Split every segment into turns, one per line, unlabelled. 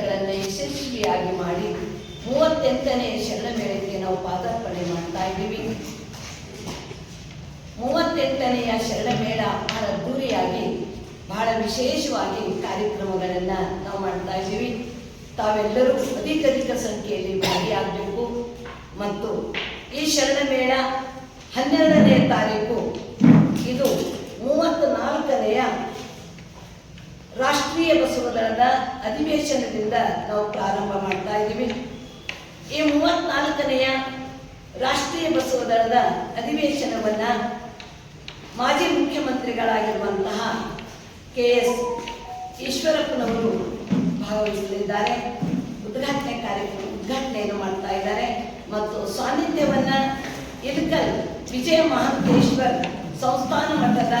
ಗಳನ್ನು ಯಶಸ್ವಿಯಾಗಿ ಮಾಡಿ ಮೂವತ್ತೆಂಟನೇ ಶರಣ ಮೇಳಕ್ಕೆ ನಾವು ಪಾದಾರ್ಪಣೆ ಮಾಡ್ತಾ ಇದ್ದೀವಿ. ಮೂವತ್ತೆಂಟನೆಯ ಶರಣ ಮೇಳ ಬಹಳ ಅದ್ದೂರಿಯಾಗಿ, ಬಹಳ ವಿಶೇಷವಾಗಿ ಕಾರ್ಯಕ್ರಮಗಳನ್ನು ನಾವು ಮಾಡ್ತಾ ಇದ್ದೀವಿ. ತಾವೆಲ್ಲರೂ ಅಧಿಕಧಿಕ ಸಂಖ್ಯೆಯಲ್ಲಿ ಭಾಗಿಯಾಗಬೇಕು. ಮತ್ತು ಈ ಶರಣ ಮೇಳ ಹನ್ನೆರಡನೇ ತಾರೀಕು, ಇದು ಮೂವತ್ತ ನಾಲ್ಕನೆಯ ರಾಷ್ಟ್ರೀಯ ಬಸವದಳದ ಅಧಿವೇಶನದಿಂದ ನಾವು ಪ್ರಾರಂಭ ಮಾಡ್ತಾ ಇದ್ದೀವಿ. ಈ ಮೂವತ್ನಾಲ್ಕನೆಯ ರಾಷ್ಟ್ರೀಯ ಬಸವದಳದ ಅಧಿವೇಶನವನ್ನ ಮಾಜಿ ಮುಖ್ಯಮಂತ್ರಿಗಳಾಗಿರುವಂತಹ ಕೆ ಎಸ್ ಈಶ್ವರಪ್ಪನವರು ಭಾಗವಹಿಸಲಿದ್ದಾರೆ. ಉದ್ಘಾಟನೆ ಕಾರ್ಯಕ್ರಮ, ಉದ್ಘಾಟನೆಯನ್ನು ಮಾಡ್ತಾ ಇದ್ದಾರೆ. ಮತ್ತು ಸಾನ್ನಿಧ್ಯವನ್ನ ಇಲ್ಕಲ್ ವಿಜಯ ಮಹಾಂತೇಶ್ವರ್ ಸಂಸ್ಥಾನ ಮಠದ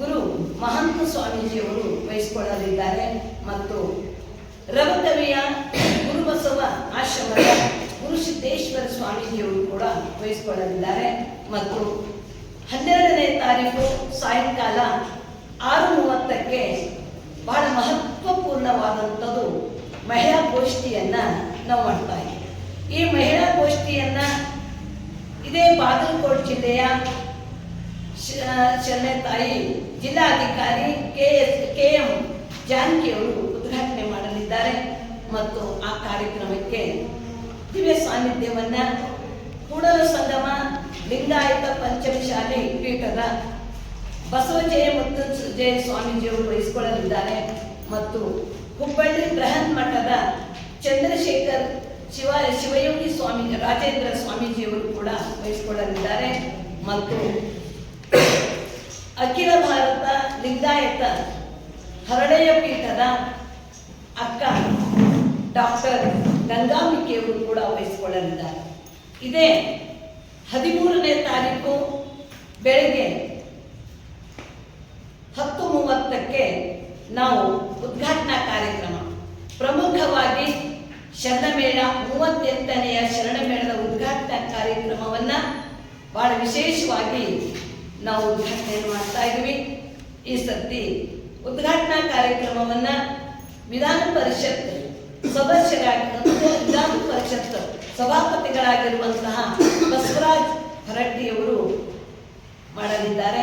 ಗುರು ಮಹಂತ ಸ್ವಾಮೀಜಿಯವರು ವಹಿಸಿಕೊಳ್ಳಲಿದ್ದಾರೆ. ಮತ್ತು ಸ್ವಾಮೀಜಿಯವರು ಕೂಡ ವಹಿಸಿಕೊಳ್ಳಲಿದ್ದಾರೆ. ಮತ್ತು ಹನ್ನೆರಡನೇ ತಾರೀಕು ಸಾಯಂಕಾಲ ಆರು ಮೂವತ್ತಕ್ಕೆ ಬಹಳ ಮಹತ್ವಪೂರ್ಣವಾದಂಥದ್ದು ಮಹಿಳಾ ಗೋಷ್ಠಿಯನ್ನ ನಾವು ಮಾಡ್ತಾ ಇದ್ದೀವಿ. ಈ ಮಹಿಳಾ ಗೋಷ್ಠಿಯನ್ನ ಇದೇ ಬಾಗಲಕೋಟೆ ಜಿಲ್ಲೆಯ ಶರಣೆ ತಾಯಿ ಜಿಲ್ಲಾಧಿಕಾರಿ ಕೆ ಎಸ್, ಕೆ ಎಂ ಜಾನಕಿಯವರು ಉದ್ಘಾಟನೆ ಮಾಡಲಿದ್ದಾರೆ. ಮತ್ತು ಆ ಕಾರ್ಯಕ್ರಮಕ್ಕೆ ದಿವ್ಯ ಸಾನ್ನಿಧ್ಯವನ್ನ ಕೂಡಲು ಸಂಗಮ ಲಿಂಗಾಯತ ಪಂಚಮಶಾಲಿ ಪೀಠದ ಬಸವಜಯ ಮತ್ತು ಜಯ ಸ್ವಾಮೀಜಿಯವರು ವಹಿಸಿಕೊಳ್ಳಲಿದ್ದಾರೆ. ಮತ್ತು ಹುಬ್ಬಳ್ಳಿ ಬೃಹತ್ ಮಠದ ಚಂದ್ರಶೇಖರ್ ಶಿವ, ಶಿವಯೋಗಿ ಸ್ವಾಮಿ, ರಾಜೇಂದ್ರ ಸ್ವಾಮೀಜಿಯವರು ಕೂಡ ವಹಿಸಿಕೊಳ್ಳಲಿದ್ದಾರೆ. ಮತ್ತು ಅಖಿಲ ಭಾರತ ಲಿಂಗಾಯತ ಹರಳೆಯ ಪೀಠದ ಅಕ್ಕ ಡಾಕ್ಟರ್ ಗಂಗಾಂಬಿಕೆಯವರು ಕೂಡ ವಹಿಸಿಕೊಳ್ಳಲಿದ್ದಾರೆ ಇದೇ ಹದಿಮೂರನೇ ತಾರೀಕು ಬೆಳಗ್ಗೆ ಹತ್ತು ಮೂವತ್ತಕ್ಕೆ ನಾವು ಉದ್ಘಾಟನಾ ಕಾರ್ಯಕ್ರಮ. ಪ್ರಮುಖವಾಗಿ ಶರಣಮೇಳ ಮೂವತ್ತೆಂಟನೆಯ ಶರಣಮೇಳದ ಉದ್ಘಾಟನಾ ಕಾರ್ಯಕ್ರಮವನ್ನ ಬಹಳ ವಿಶೇಷವಾಗಿ ನಾವು ಉದ್ಘಾಟನೆಯನ್ನು ಮಾಡ್ತಾ ಇದ್ದೀವಿ. ಈ ಸರ್ತಿ ಉದ್ಘಾಟನಾ ಕಾರ್ಯಕ್ರಮವನ್ನ ವಿಧಾನ ಪರಿಷತ್ ಸದಸ್ಯರಾಗಿ ವಿಧಾನ ಪರಿಷತ್ ಸಭಾಪತಿಗಳಾಗಿರುವಂತಹ ಬಸವರಾಜ್ ಹೊರಟ್ಟಿಯವರು ಮಾಡಲಿದ್ದಾರೆ.